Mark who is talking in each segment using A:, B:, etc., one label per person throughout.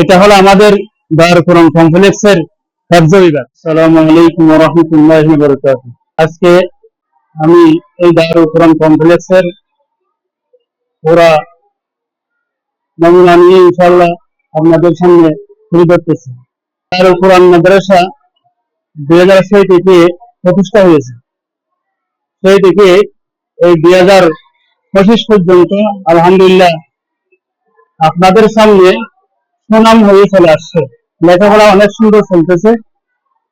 A: এটা হলো আমাদের দারুকুরম কমপ্লেক্সের হেফজ বিভাগ। সালামু আলাইকুম রহমতুল্লাহ বরকাত আজকে আমি এই দারুকুরম কমপ্লেক্সের পুরা নমুনা নিয়ে ইনশাল্লাহ আপনাদের সামনে তুলে ধরতেছি। দারুকুরআন মাদ্রাসা দুই হাজার ছয় থেকে প্রতিষ্ঠা হয়েছে। সেই থেকে এই দুই হাজার পঁচিশ পর্যন্ত আলহামদুলিল্লাহ আপনাদের সামনে সুনাম হয়ে চলে আসছে। লেখাপড়া অনেক সুন্দর চলতেছে।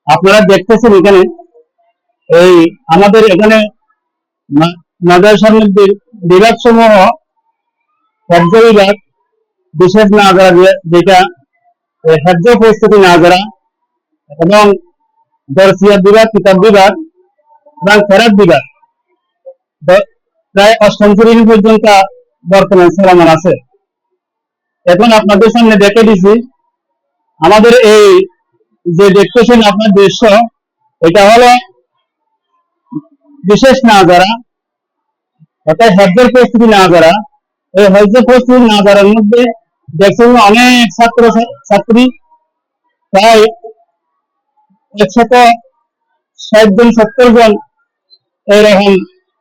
A: আপনারা দেখতেছেন এখানে, এই আমাদের এখানে মাদ্রাসার বিভাগ সমূহ রাজ্য বিভাগ বিশেষ নাগরা যেটা রাজ্য পরিস্থিতি নাগরা এবং দর্শিয়া বিভাগ, কিতাব বিভাগ এবং ফেরাত বিভাগ। প্রায় অষ্টম শ্রেণি পর্যন্ত বর্তমান চলমান আছে। এখন আপনাদের সামনে দেখে দিছি, আমাদের এই যে দেখতেছেন আপনার দৃশ্য, এটা হলো বিশেষ না যারা অর্থাৎ হজ্জের প্রস্তুতি না যারা এই হজ্জের প্রস্তুতি না যারার মধ্যে দেখছেন অনেক ছাত্র, ছাত্রী, প্রায় একশত ষাট জন, সত্তর জন এরকম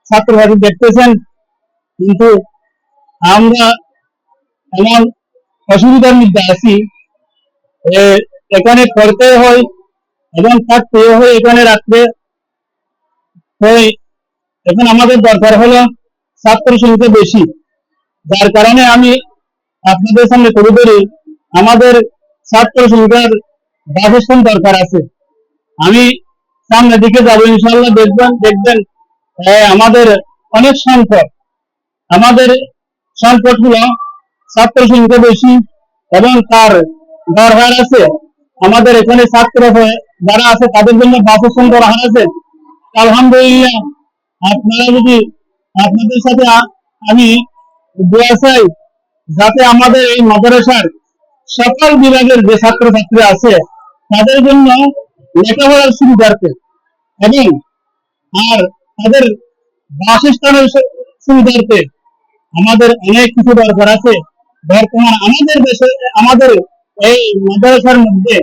A: ছাত্রছাত্রী দেখতেছেন। কিন্তু আমরা এমন অসুবিধার মধ্যে আছি। এখানে পড়তে হয় এবং থাকতে হয় এখানে রাত্রে। এখন আমাদের দরকার হলো ছাত্র সংখ্যা বেশি। যার কারণে আমি আপনাদের সামনে তুলে ধরি, আমাদের ছাত্র সংখ্যার বাসস্থান দরকার আছে। আমি সামনের দিকে যাব ইনশাল্লাহ দেখবেন দেখবেন আমাদের অনেক সংকট। আমাদের সংকট হলো ছাত্র সংখ্যা বেশি এবং তার দরকার আছে। আমাদের এখানে ছাত্র যারা আছে, তাদের জন্য বাসস্থান দরকার আছে আলহামদুলিল্লাহ, আপনারা যদি আপনাদের সাথে আমি দোয়া চাই, যাতে আমাদের এই মাদ্রাসার সকল বিভাগের যে ছাত্র ছাত্রী আছে, তাদের জন্য লেখাপড়ার সুবিধার্থে এবং আর তাদের বাসস্থানের সুবিধার্থে আমাদের অনেক কিছু দরকার আছে। বর্তমান আমাদের দেশে, আমাদের এই মাদ্রাসার মধ্যে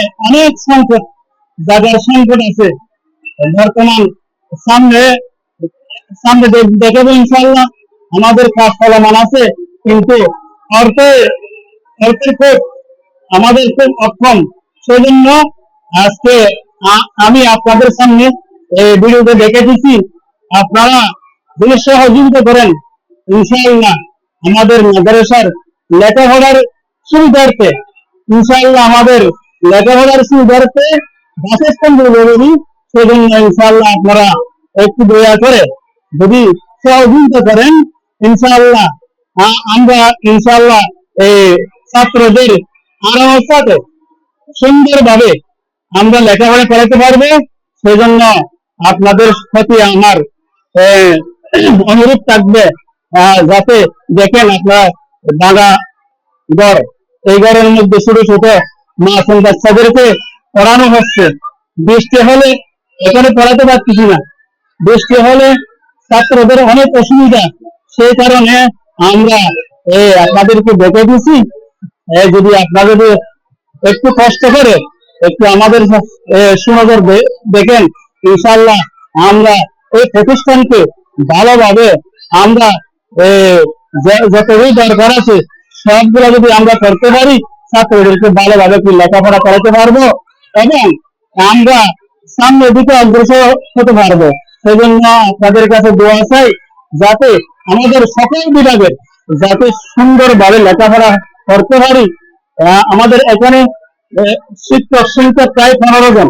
A: অনেক সংকট জায়গার সংকট আছে, বর্তমান সামনে সামনে দেখ- ইনশাল্লাহ আমাদের কাজ চলমান আছে, কিন্তু অর্থে, অর্থের খুব আমাদের খুব অক্ষম। সেই জন্য আজকে আমি আপনাদের সামনে এই ভিডিওতে দেখে দিচ্ছি আপনারা যদি সহযোগিতা করেন, ইনশাআল্লাহ। আমাদের মাদ্রাসার লেখাপড়ার সুবিধার্থে, ইনশাআল্লাহ আমাদের লেখাপড়ার সুবিধার্থে বাসস্থান জরুরি সেজন্য ইনশাআল্লাহ আপনারা একটু দয়া করে যদি সহযোগিতা করেন, ইনশাআল্লাহ আমরা ইনশাআল্লাহ এই ছাত্রদের আরও সাথে সুন্দরভাবে আমরা লেখাপড়া করাতে পারব। সেজন্য আপনাদের প্রতি আমার অনুরোধ থাকবে যাতে দেখেন আপনার দাদা ঘর, এই ঘরের মধ্যে ছোট ছোট মাসুম বাচ্চাদেরকে পড়ানো হচ্ছে। বৃষ্টি হলে এখানে পড়াতে পারতেছি না। বৃষ্টি হলে ছাত্রদের অনেক অসুবিধা। সেই কারণে আমরা এই আপনাদেরকে দেখে দিছি। যদি আপনারা যদি একটু কষ্ট করে একটু আমাদের সুনজর দেখেন ইনশাল্লাহ আমরা এই প্রতিষ্ঠানকে ভালোভাবে আমরা যতগুলো দরকার আছে, সবগুলো যদি আমরা করতে পারি, ছাত্রদেরকে ভালোভাবে একটু লেখাপড়া করাতে পারব এবং আমরা সামনের দিকে অগ্রসর হতে পারব। সেজন্য আপনাদের কাছে দোয়া চাই যাতে আমাদের সকল বিভাগের যাতে সুন্দরভাবে লেখাপড়া করতে পারি। আমাদের এখানে শিক্ষক সংখ্যা প্রায় পনেরো জন।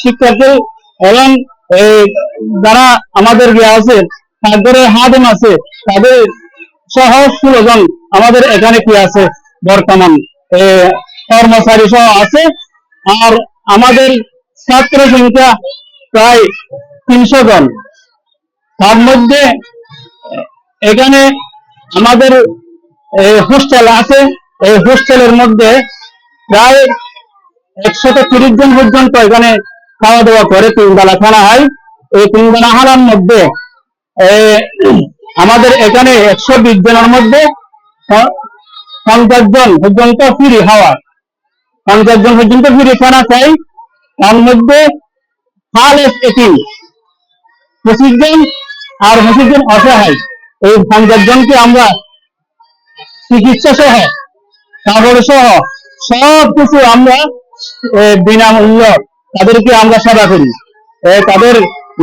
A: শিক্ষার্থী এবং যারা আমাদের আছে তাদের হাদম আছে, তাদের সহ ষোলো জন আমাদের এখানে কি আছে? বর্তমান কর্মচারী সহ আছে, আর আমাদের ছাত্র সংখ্যা প্রায় তিনশো জন। তার মধ্যে এখানে আমাদের হোস্টেল আছে এই হোস্টেলের মধ্যে প্রায় একশত তিরিশ জন পর্যন্ত এখানে খাওয়া দাওয়া করে তিন বেলা খানা হয়। এই তিন বেলা মধ্যে আমাদের এখানে একশো বিশ জনের মধ্যে পঞ্চাশ জন পর্যন্ত ফ্রি খাওয়া পঞ্চাশ জন পর্যন্ত ফ্রি খানা চাই তার মধ্যে পঁচিশ জন আর পঁচিশ জন অসহায়। এই পঞ্চাশ জনকে আমরা চিকিৎসা সহ, কাপড় সহ সব কিছু আমরা বিনামূল্য তাদেরকে আমরা সেবা করি। তাদের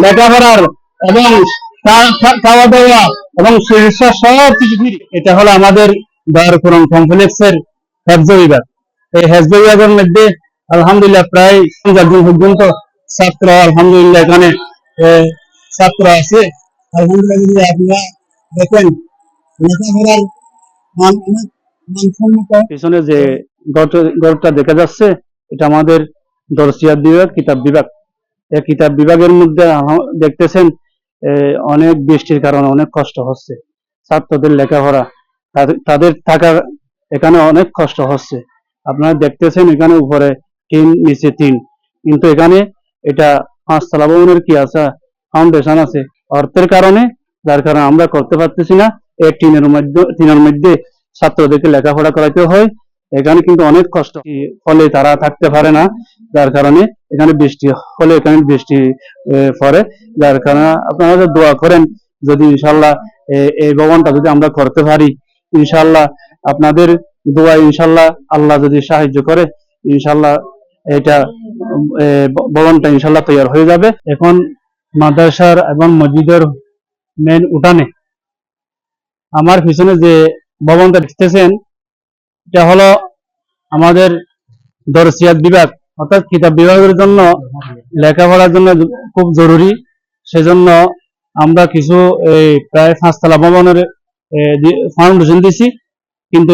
A: লেখাপড়ার এবং খাওয়া দাওয়া এবং চিকিৎসা সব কিছু ফ্রি এটা হলো আমাদের কমপ্লেক্সের বিভাগ এই বিভাগের মধ্যে আলহামদুলিল্লাহ প্রায় পঞ্চাশ জন পর্যন্ত ছাত্র, আলহামদুলিল্লাহ এখানে ছাত্র আছে। আলহামদুলিল্লাহ আপনারা দেখেন, লেখাপড়ার পিছনে যে দেখা যাচ্ছে, এটা আমাদের দর্শিয়াত বিভাগ, কিতাব বিভাগ। এই কিতাব বিভাগের মধ্যে দেখতেছেন অনেক বৃষ্টির কারণে অনেক কষ্ট হচ্ছে। ছাত্রদের লেখাপড়া তাদের- থাকার এখানে অনেক কষ্ট হচ্ছে। আপনারা দেখতেছেন এখানে উপরে টিন, নিচে টিন। কিন্তু এখানে এটা পাঁচতলা ভবনের কি আছে? ফাউন্ডেশন আছে। অর্থের কারণে, যার কারণে আমরা করতে পারতেছি না। এই টিনের মধ্যে টিনের মধ্যে ছাত্রদেরকে লেখাপড়া করাইতে হয়। এখানে কিন্তু অনেক কষ্ট। ফলে তারা থাকতে পারে না। যার কারণে এখানে বৃষ্টি হলে এখানে বৃষ্টি পড়ে। যার কারণে আপনারা দোয়া করেন, যদি ইনশাল্লাহ এই ভবনটা যদি আমরা করতে পারি ইনশাল্লাহ আপনাদের দোয়া ইনশাল্লাহ আল্লাহ যদি সাহায্য করে ইনশাল্লাহ এটা ভবনটা ইনশাল্লাহ তৈরি হয়ে যাবে। এখন মাদ্রাসার এবং মসজিদের মেন উঠানে আমার পিছনে যে ভবনটা দেখতেছেন, এটা হলো আমাদের দর্শিয়াত বিভাগ। অর্থাৎ কিতাব বিভাগের জন্য, লেখাপড়ার জন্য খুব জরুরি। সেজন্য আমরা কিছু এই প্রায় পাঁচতলা ভবনের ফাউন্ডেশন দিছি। কিন্তু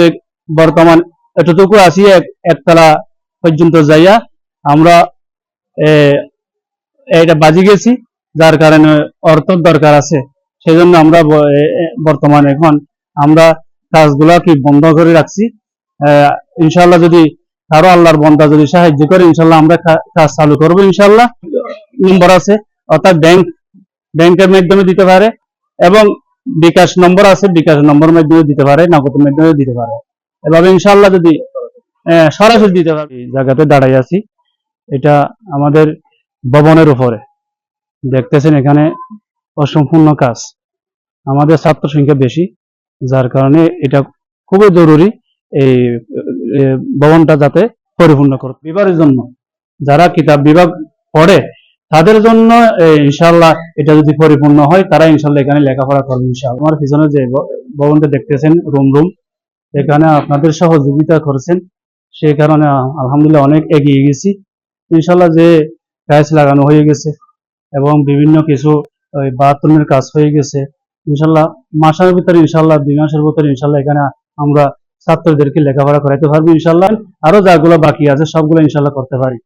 A: বর্তমান এতটুকু এক, একতলা পর্যন্ত যাইয়া আমরা এটা বাজি গেছি, যার কারণে অর্থ দরকার আছে। সেজন্য আমরা বর্তমানে এখন আমরা কাজগুলা কি বন্ধ করে রাখছি। ইনশাল্লাহ যদি কারও আল্লাহর বন্ধা যদি সাহায্য করে ইনশাল্লাহ আমরা কাজ চালু করব ইনশাল্লাহ নম্বর আছে, অর্থাৎ ব্যাংক, ব্যাংকের মাধ্যমে দিতে পারে এবং বিকাশ নম্বর আছে, বিকাশ নম্বর মাধ্যমে দিতে পারে নগদের মাধ্যমে দিতে পারে। এভাবে ইনশাল্লাহ যদি সরাসরি দিতে পারে, এই জায়গাতে দাঁড়াই আছি। এটা আমাদের ভবনের উপরে। দেখতেছেন এখানে অসম্পূর্ণ কাজ। আমাদের ছাত্র সংখ্যা বেশি, যার কারণে এটা খুবই জরুরি এই ভবনটা যাতে পরিপূর্ণ করতে বিভাগের জন্য যারা কিতাব বিভাগ পড়ে, তাদের জন্য ইনশাল্লাহ এটা যদি পরিপূর্ণ হয়, তারা ইনশাল্লাহ এখানে লেখাপড়া করবে ইনশাল্লাহ আমার পিছনে যে ভবনটা দেখতেছেন, রুম রুম, এখানে আপনাদের সহযোগিতা করেছেন। সেই কারণে আলহামদুলিল্লাহ অনেক এগিয়ে গেছি। ইনশাল্লাহ যে গাছ লাগানো হয়ে গেছে এবং বিভিন্ন কিছু ওই বাথরুমের কাজ হয়ে গেছে। ইনশাল্লাহ মাসের ভিতরে ইনশাল্লাহ দুই মাসের ভিতরে ইনশাল্লাহ এখানে আমরা ছাত্রদেরকে লেখাপড়া করাইতে পারব ইনশাল্লাহ আরও যাগুলো বাকি আছে সবগুলো ইনশাল্লাহ করতে পারি।